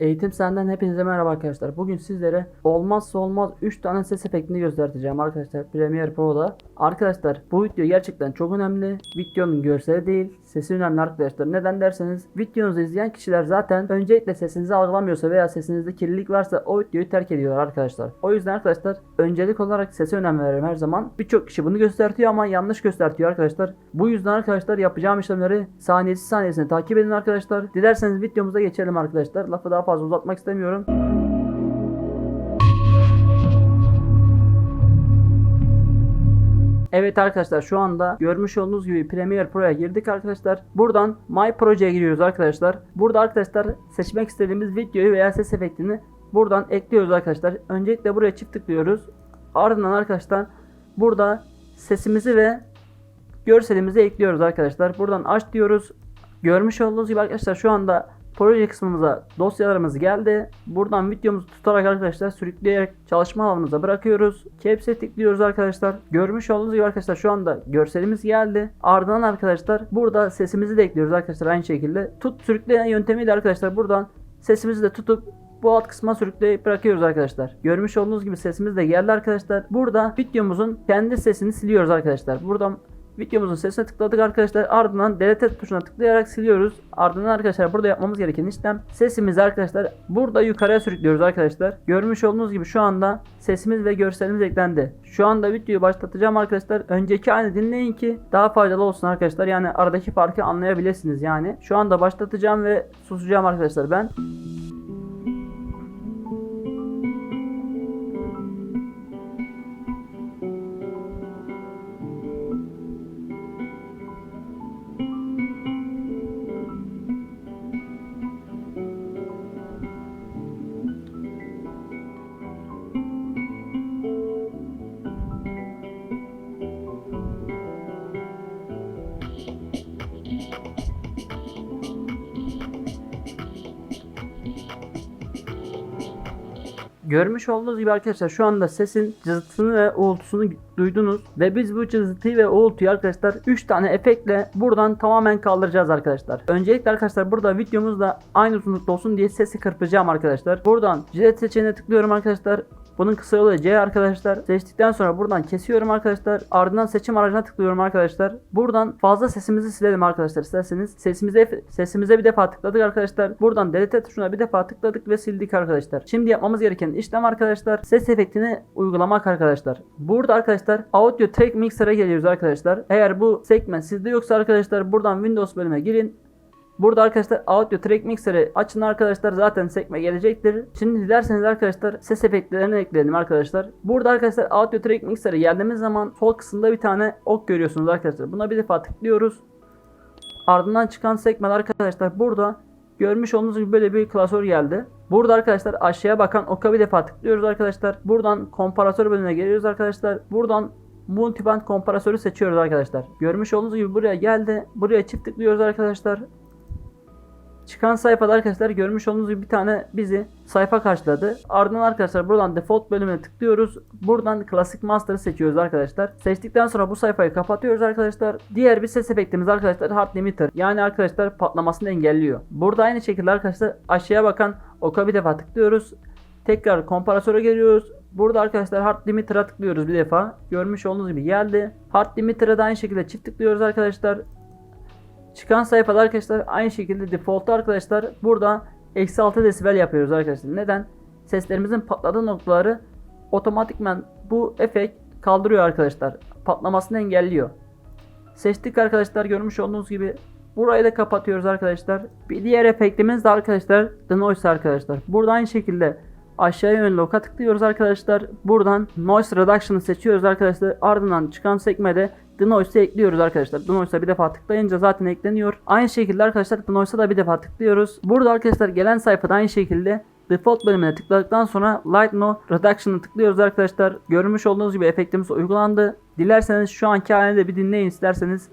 Eğitim senden hepinize merhaba arkadaşlar. Bugün sizlere olmazsa olmaz 3 tane ses efektini göstereceğim arkadaşlar Premiere Pro'da. Arkadaşlar bu video gerçekten çok önemli. Videonun görseli değil, sesi önemli arkadaşlar. Neden derseniz videonuzu izleyen kişiler zaten öncelikle sesinizi algılamıyorsa veya sesinizde kirlilik varsa o videoyu terk ediyorlar arkadaşlar. O yüzden arkadaşlar öncelik olarak sese önem veririm her zaman. Birçok kişi bunu göstertiyor ama yanlış göstertiyor arkadaşlar. Bu yüzden arkadaşlar yapacağım işlemleri saniyesi saniyesine takip edin arkadaşlar. Dilerseniz videomuza geçelim arkadaşlar. Lafı daha fazla uzatmak istemiyorum. Evet arkadaşlar şu anda görmüş olduğunuz gibi Premiere Pro'ya girdik arkadaşlar. Buradan My Project'e giriyoruz arkadaşlar. Burada arkadaşlar seçmek istediğimiz videoyu veya ses efektini buradan ekliyoruz arkadaşlar. Öncelikle buraya çift tıklıyoruz. Ardından arkadaşlar burada sesimizi ve görselimizi ekliyoruz arkadaşlar. Buradan aç diyoruz. Görmüş olduğunuz gibi arkadaşlar şu anda proje kısmımıza dosyalarımız geldi. Buradan videomuzu tutarak arkadaşlar sürükleyerek çalışma alanımıza bırakıyoruz. Caps'e tıklıyoruz arkadaşlar. Görmüş olduğunuz gibi arkadaşlar şu anda görselimiz geldi. Ardından arkadaşlar burada sesimizi de ekliyoruz arkadaşlar aynı şekilde. Tut sürükleyen yöntemiyle arkadaşlar buradan sesimizi de tutup bu alt kısma sürükleyip bırakıyoruz arkadaşlar. Görmüş olduğunuz gibi sesimiz de geldi arkadaşlar. Burada videomuzun kendi sesini siliyoruz arkadaşlar. Buradan videomuzun sesine tıkladık arkadaşlar. Ardından delete tuşuna tıklayarak siliyoruz. Ardından arkadaşlar burada yapmamız gereken işlem sesimizi arkadaşlar burada yukarıya sürüklüyoruz arkadaşlar. Görmüş olduğunuz gibi şu anda sesimiz ve görselimiz eklendi. Şu anda videoyu başlatacağım arkadaşlar. Önceki halini dinleyin ki daha faydalı olsun arkadaşlar. Yani aradaki farkı anlayabilirsiniz yani. Şu anda başlatacağım ve susacağım arkadaşlar ben. Görmüş olduğunuz gibi arkadaşlar şu anda sesin cızırtısını ve uğultusunu duydunuz. Ve biz bu cızırtıyı ve uğultuyu arkadaşlar 3 tane efektle buradan tamamen kaldıracağız arkadaşlar. Öncelikle arkadaşlar burada videomuzda aynı uzunlukta olsun diye sesi kırpacağım arkadaşlar. Buradan jilet seçeneğine tıklıyorum arkadaşlar. Bunun kısa yolu C arkadaşlar. Seçtikten sonra buradan kesiyorum arkadaşlar. Ardından seçim aracına tıklıyorum arkadaşlar. Buradan fazla sesimizi silelim arkadaşlar isterseniz. Sesimize sesimize bir defa tıkladık arkadaşlar. Buradan delete tuşuna bir defa tıkladık ve sildik arkadaşlar. Şimdi yapmamız gereken işlem arkadaşlar ses efektini uygulamak arkadaşlar. Burada arkadaşlar Audio Track Mixer'a geliyoruz arkadaşlar. Eğer bu segment sizde yoksa arkadaşlar buradan Windows bölüme girin. Burada arkadaşlar Audio Track Mixer'ı açın arkadaşlar zaten sekme gelecektir. Şimdi dilerseniz arkadaşlar ses efektlerini ekleyelim arkadaşlar. Burada arkadaşlar Audio Track Mixer'ı geldiğimiz zaman sol kısımda bir tane ok görüyorsunuz arkadaşlar. Buna bir defa tıklıyoruz. Ardından çıkan sekmeler arkadaşlar burada görmüş olduğunuz gibi böyle bir klasör geldi. Burada arkadaşlar aşağıya bakan oka bir defa tıklıyoruz arkadaşlar. Buradan komparatör bölümüne geliyoruz arkadaşlar. Buradan multiband komparatörü seçiyoruz arkadaşlar. Görmüş olduğunuz gibi buraya geldi. Buraya çift tıklıyoruz arkadaşlar. Çıkan sayfada arkadaşlar görmüş olduğunuz gibi bir tane bizi sayfa karşıladı. Ardından arkadaşlar buradan default bölümüne tıklıyoruz. Buradan klasik master'ı seçiyoruz arkadaşlar. Seçtikten sonra bu sayfayı kapatıyoruz arkadaşlar. Diğer bir ses efektimiz arkadaşlar hard limiter. Yani arkadaşlar patlamasını engelliyor. Burada aynı şekilde arkadaşlar aşağıya bakan oka bir defa tıklıyoruz. Tekrar komparatöre geliyoruz. Burada arkadaşlar hard limiter'a tıklıyoruz bir defa. Görmüş olduğunuz gibi geldi. Hard limiter'a da aynı şekilde çift tıklıyoruz arkadaşlar. Çıkan sayfada arkadaşlar aynı şekilde default arkadaşlar burada eksi 6 desibel yapıyoruz arkadaşlar. Neden? Seslerimizin patladığı noktaları otomatikman bu efekt kaldırıyor arkadaşlar. Patlamasını engelliyor. Seçtik arkadaşlar görmüş olduğunuz gibi. Burayı da kapatıyoruz arkadaşlar. Bir diğer efektimiz de arkadaşlar The Noise arkadaşlar. Burada aynı şekilde aşağıya yönlü oka tıklıyoruz arkadaşlar. Buradan Noise Reduction'ı seçiyoruz arkadaşlar. Ardından çıkan sekmede The Noise'ı ekliyoruz arkadaşlar. The Noise'a bir defa tıklayınca zaten ekleniyor. Aynı şekilde arkadaşlar The Noise'a da bir defa tıklıyoruz. Burada arkadaşlar gelen sayfada aynı şekilde Default bölümüne tıkladıktan sonra Light No Reduction'ı tıklıyoruz arkadaşlar. Görmüş olduğunuz gibi efektimiz uygulandı. Dilerseniz şu anki halini de bir dinleyin isterseniz.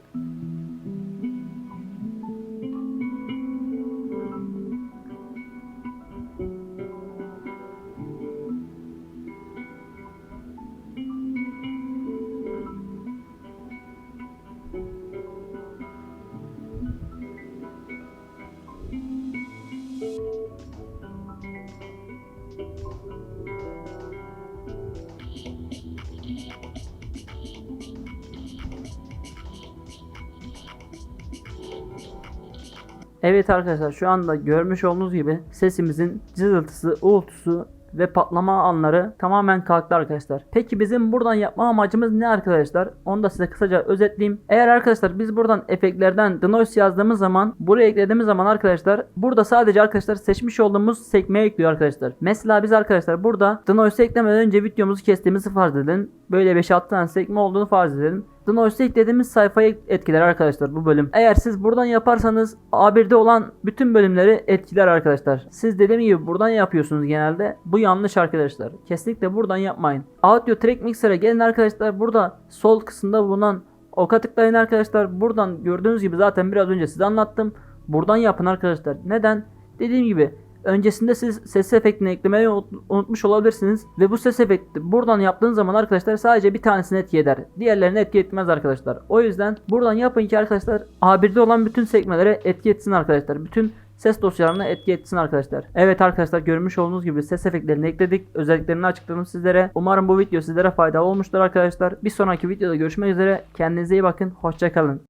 Evet arkadaşlar şu anda görmüş olduğunuz gibi sesimizin cızıltısı, uğultusu ve patlama anları tamamen kalktı arkadaşlar. Peki bizim buradan yapma amacımız ne arkadaşlar? Onu da size kısaca özetleyeyim. Eğer arkadaşlar biz buradan efektlerden The Noise yazdığımız zaman buraya eklediğimiz zaman arkadaşlar burada sadece arkadaşlar seçmiş olduğumuz sekmeye ekliyor arkadaşlar. Mesela biz arkadaşlar burada The Noise'u eklemeden önce videomuzu kestiğimizi farz edin. Böyle 5-6 tane sekme olduğunu farz edelim. The Noise'u eklediğimiz sayfayı etkiler arkadaşlar bu bölüm. Eğer siz buradan yaparsanız A1'de olan bütün bölümleri etkiler arkadaşlar. Siz dediğim gibi buradan yapıyorsunuz genelde. Bu yanlış arkadaşlar. Kesinlikle buradan yapmayın. Audio Track Mixer'e gelin arkadaşlar. Burada sol kısımda bulunan oka tıklayın arkadaşlar. Buradan gördüğünüz gibi zaten biraz önce size anlattım. Buradan yapın arkadaşlar. Neden? Dediğim gibi Öncesinde siz ses efektini eklemeyi unut- unutmuş olabilirsiniz ve bu ses efekti buradan yaptığınız zaman arkadaşlar sadece bir tanesini etki eder. Diğerlerini etki etmez arkadaşlar. O yüzden buradan yapın ki arkadaşlar A1'de olan bütün sekmelere etki etsin arkadaşlar. Bütün ses dosyalarına etki etsin arkadaşlar. Evet arkadaşlar görmüş olduğunuz gibi ses efektlerini ekledik. Özelliklerini açıkladım sizlere. Umarım bu video sizlere faydalı olmuştur arkadaşlar. Bir sonraki videoda görüşmek üzere. Kendinize iyi bakın. Hoşçakalın.